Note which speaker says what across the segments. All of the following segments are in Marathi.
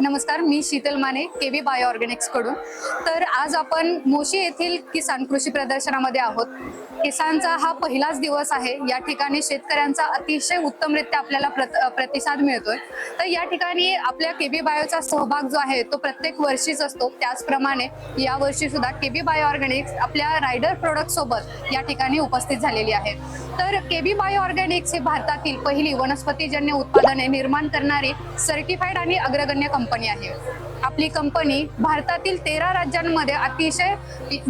Speaker 1: नमस्कार मी Sheetal Mane K V bio ऑर्गॅनिक्सकडून. तर आज आपण मोशी येथील किसान कृषी प्रदर्शनामध्ये आहोत. किसानचा हा पहिलाच दिवस आहे. या ठिकाणी शेतकऱ्यांचा अतिशय उत्तमरित्या आपल्याला प्रत प्रतिसाद मिळतोय. तर या ठिकाणी आपल्या के बी बायोचा सहभाग जो आहे तो प्रत्येक वर्षीच असतो. त्याचप्रमाणे या वर्षी सुद्धा के बी बायो ऑर्गॅनिक्स आपल्या रायडर प्रोडक्ट सोबत या ठिकाणी उपस्थित झालेली आहे. तर के बी बायो ऑर्गॅनिक्स ही भारतातील पहिली वनस्पतीजन्य उत्पादने निर्माण करणारी सर्टिफाईड आणि अग्रगण्य कंपनी आहे. आपली कंपनी भारतातील तेरा राज्यांमध्ये अतिशय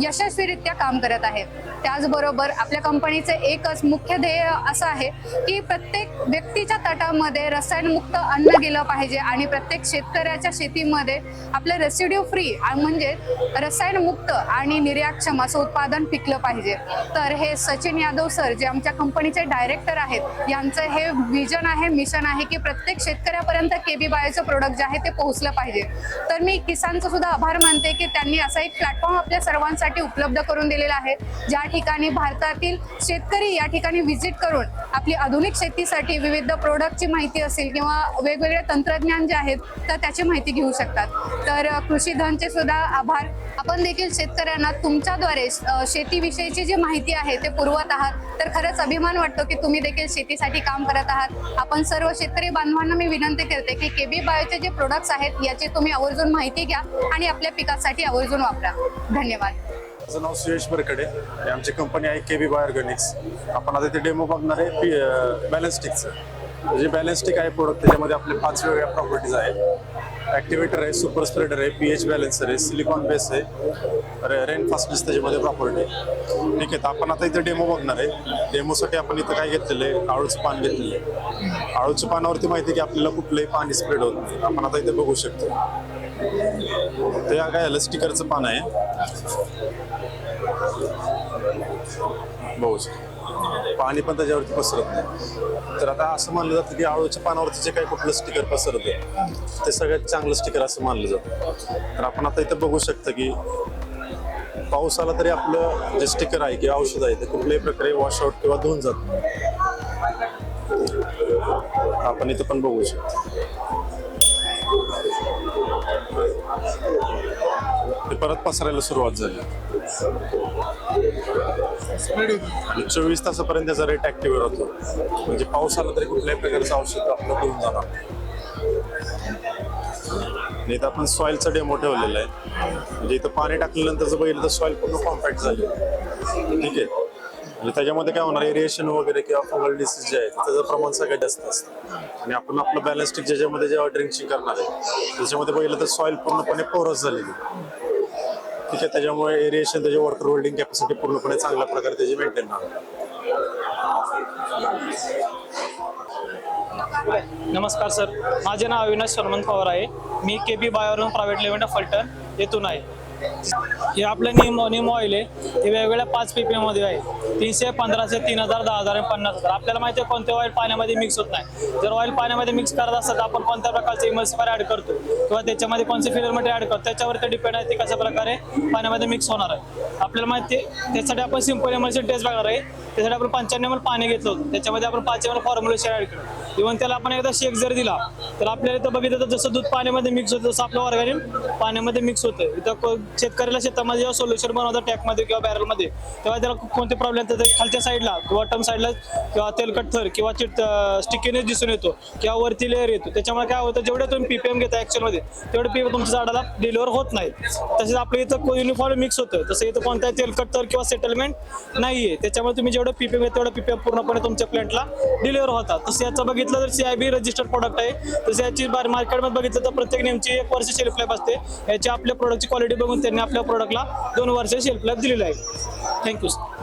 Speaker 1: यशस्वीरित्या काम करत आहे. त्याचबरोबर आपल्या कंपनीचे एकच मुख्य ध्येय असं आहे की प्रत्येक व्यक्तीच्या तटामध्ये रसायनमुक्त अन्न गेलं पाहिजे आणि प्रत्येक शेतकऱ्याच्या शेतीमध्ये आपलं रेसिड्यू फ्री म्हणजे रसायनमुक्त आणि निर्याक्षम असं उत्पादन पिकलं पाहिजे. तर हे सचिन यादव सर जे आमच्या कंपनीचे डायरेक्टर आहेत यांचं हे विजन आहे मिशन आहे की प्रत्येक शेतकऱ्यापर्यंत केबी बायोचं प्रोडक्ट जे आहे ते पोहोचलं पाहिजे. तर मी किसानचं सुद्धा आभार मानते की त्यांनी असा एक प्लॅटफॉर्म आपल्या सर्वांसाठी उपलब्ध करून दिलेला आहे. ज्या ठिकाणी भारतातील शेतकरी या ठिकाणी व्हिजिट करून आपली आधुनिक शेतीसाठी विविध प्रोडक्टची माहिती असेल किंवा वेगवेगळे तंत्रज्ञान जे आहेत तर त्याची माहिती घेऊ शकतात. तर कृषी धनचे सुद्धा आभार. आपण देखील शेतकऱ्यांना तुमच्याद्वारे शेतीविषयीची जी माहिती आहे ते पुरवत आहात. तर खरंच अभिमान वाटतो की तुम्ही देखील शेतीसाठी काम करत आहात. आपण सर्व शेतकरी बांधवांना मी विनंती करते की केबी बायोचे जे प्रोडक्ट्स आहेत याची तुम्ही आवर्जून माहिती घ्या आणि आपल्या पिकासाठी आवर्जून वापरा. धन्यवाद.
Speaker 2: माझं नाव सुयश बरकडे आमची कंपनी आहे के बी बायोर्गॅनिक्स आपण आता ते डेमो बघणार आहे पी बॅलन्स्टिकचं जे बॅलन्स्टिक आहे प्रोडक्ट त्याच्यामध्ये आपले पाच वेगळ्या प्रॉपर्टीज आहेत. ॲक्टिवेटर आहे सुपर स्प्रेडर आहे पी एच बॅलन्सर आहे सिलिकॉन बेस आहे रेन फास्टनेस त्याच्यामध्ये प्रॉपर्टी आहे. ठीक आहे तर आपण आता इथे डेमो बघणार आहे. डेमोसाठी आपण इथं काय घेतलेलं आहे? आळूचं पान घेतलेलं आहे. आळूच्या पानावरती माहिती आहे की आपल्याला कुठलंही पाणी स्प्रेड होत नाही. आपण आता इथे बघू शकतो. ते या काय स्टिकरचं पान आहे. बघू पाणी पण त्याच्यावरती पसरत नाही. तर आता असं मानलं जातं की आळूच्या पानावरती जे काही कुठलं स्टिकर पसरतं ते सगळ्यात चांगलं स्टिकर असं मानलं जातं. तर आपण आता इथं बघू शकतो की पाऊस आला तरी आपलं जे स्टिकर आहे किंवा औषध आहे ते कुठल्याही प्रकारे वॉश आउट किंवा धुवून जात आपण इथं पण बघू शकतो. ते परत पसरायला सुरुवात झाली. आणि चोवीस तासापर्यंत त्याचा रेट ऍक्टिव्ह राहतो. म्हणजे पाऊस आला तरी कुठल्याही प्रकारचं औषध आपलं होऊन जाणार नाही. इथं आपण सॉइलचा डेमो ठेवलेला आहे. म्हणजे इथं पाणी टाकल्यानंतर जर बघितलं तर सॉइल पूर्ण कॉम्पॅक्ट झाली. ठीक आहे? म्हणजे त्याच्यामध्ये काय होणार एरिएशन वगैरे किंवा फंगल डिसीज जे आहे त्याचं प्रमाण सगळ्यात जास्त असतं. आणि आपण आपलं बॅलन्स्टिक ज्याच्यामध्ये जेव्हा ड्रिंचिंग करणार आहे त्याच्यामध्ये पहिलं तर सॉइल पूर्णपणे पोरस झालेली. ठीक आहे त्याच्यामुळे एरिएशन त्याची वॉटर होल्डिंग कॅपॅसिटी पूर्णपणे चांगल्या प्रकारे त्याची मेंटेन राहणार
Speaker 3: नमस्कार सर. माझे नाव अविनाश हनुमंत पवार आहे. मी के बी बायोरन प्रायव्हेट लिमिटेड फलटण येथून आहे. हे आपलं निम निम ऑइल आहे. हे वेगवेगळ्या पाच पी मध्ये आहे. तीनशे पंधराशे तीन हजार दहा हजार आणि पन्नास हजार. आपल्याला माहिती आहे कोणते ऑइल पाण्यामध्ये मिक्स होत नाही. जर ऑइल पाण्यामध्ये मिक्स करत असतात तर आपण कोणत्या प्रकारचे इमल्सिफायर ऍड करतो? किंवा त्याच्यामध्ये कोणते फिलर मटेरियल ऍड करतो? त्याच्यावर ते डिपेंड आहे ते कशा प्रकारे पाण्यामध्ये मिक्स होणार आहे. आपल्याला माहिती आहे त्यासाठी आपण सिंपल इमल्शन टेस्ट बघणार आहे. त्यासाठी आपण पंच्याण्णव एम पाणी घेतलं होतं. त्याच्यामध्ये आपण पाच एम फॉर्म्युलेशन ऍड केलं. इव्हन त्याला आपण एकदा शेक जर दिला तर आपल्याला इथं बघितलं तर जसं दूध पाण्यामध्ये मिक्स होतं तसं आपलं ऑर्गॅनिक पाण्यामध्ये मिक्स होतं इथं को- शेतकऱ्याला शेतामध्ये जेव्हा सोल्युशन बनवतं टॅकमध्ये किंवा बॅरलमध्ये तेव्हा त्याला कोणते प्रॉब्लेम येतात? खालच्या साईडला बॉटम साईडला किंवा तेलकट थर किंवा चिट स्टिकीनेस दिसून येतो किंवा वरती लेअर येतो. त्याच्यामुळे काय होतं जेवढे तुम्ही पीपीएम घेता ॲक्च्युअलमध्ये तेवढे पीपीएम तुमच्या झाडाला डिलिव्हर होत नाही तसेच आपलं इथं युनिफॉर्म मिक्स होतं तसं इथं कोणताही तेलकट थर किंवा सेटलमेंट नाही आहे त्याच्यामुळे तुम्ही जेवढं पीपीएम घेता तेवढं पीपीएम पूर्णपणे तुमच्या प्लॅन्टला डिलिव्हर होतात. तसं याचं बघितलं तर सीआयबी रजिस्टर्ड प्रोडक्ट आहे. तसं याची मार्केटमध्ये बघितलं तर प्रत्येक नेमची एक वर्ष शेल्फ लाईफ असते. याची आपल्या प्रोडक्टची क्वालिटी बघून त्यांनी आपल्या प्रोडक्टला दोन वर्ष शेल्फ लाईफ दिलेलं आहे. Thank you sir